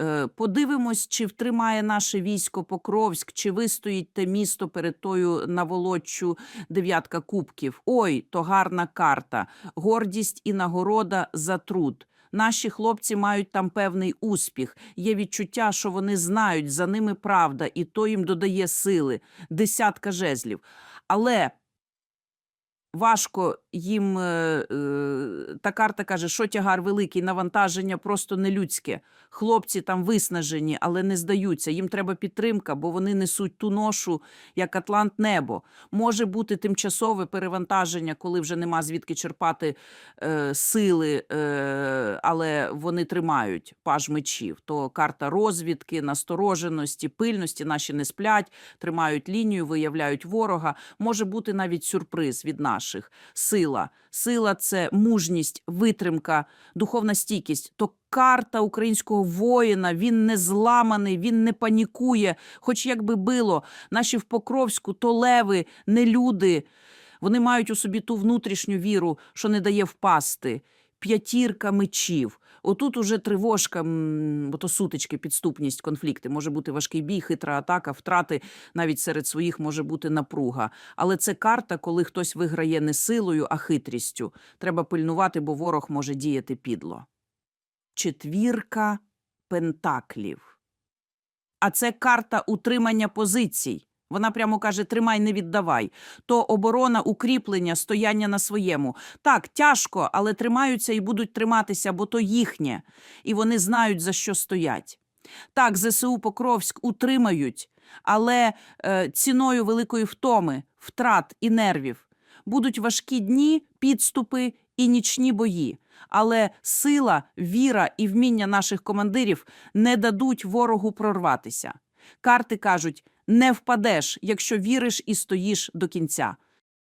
Е, Подивимось, чи втримає наше військо Покровськ, чи вистоїть те місто перед тою наволоччю дев'ятка кубків. Ой, то гарна карта, гордість і нагорода за труд. Наші хлопці мають там певний успіх. Є відчуття, що вони знають, за ними правда, і то їм додає сили. Десятка жезлів. Але важко їм е, е, та карта каже, що тягар великий, навантаження просто нелюдське. Хлопці там виснажені, але не здаються. Їм треба підтримка, бо вони несуть ту ношу, як Атлант небо. Може бути тимчасове перевантаження, коли вже нема звідки черпати е, сили, е, але вони тримають паж мечів. То карта розвідки, настороженості, пильності наші не сплять, тримають лінію, виявляють ворога. Може бути навіть сюрприз від наших. Сила. Сила це мужність, витримка, духовна стійкість. То карта українського воїна, він не зламаний, він не панікує. Хоч як би било, наші в Покровську, то леви, не люди. Вони мають у собі ту внутрішню віру, що не дає впасти. П'ятірка мечів. Отут уже тривожка, бо то сутички, підступність, конфлікти. Може бути важкий бій, хитра атака, втрати навіть серед своїх може бути напруга. Але це карта, коли хтось виграє не силою, а хитрістю. Треба пильнувати, бо ворог може діяти підло. Четвірка пентаклів. А це карта утримання позицій. Вона прямо каже: тримай, не віддавай. То оборона, укріплення, стояння на своєму. Так, тяжко, але тримаються і будуть триматися, бо то їхнє, і вони знають, за що стоять. Так, ЗСУ Покровськ утримають, але е, ціною великої втоми, втрат і нервів. Будуть важкі дні, підступи і нічні бої. Але сила, віра і вміння наших командирів не дадуть ворогу прорватися. Карти кажуть: не впадеш, якщо віриш і стоїш до кінця.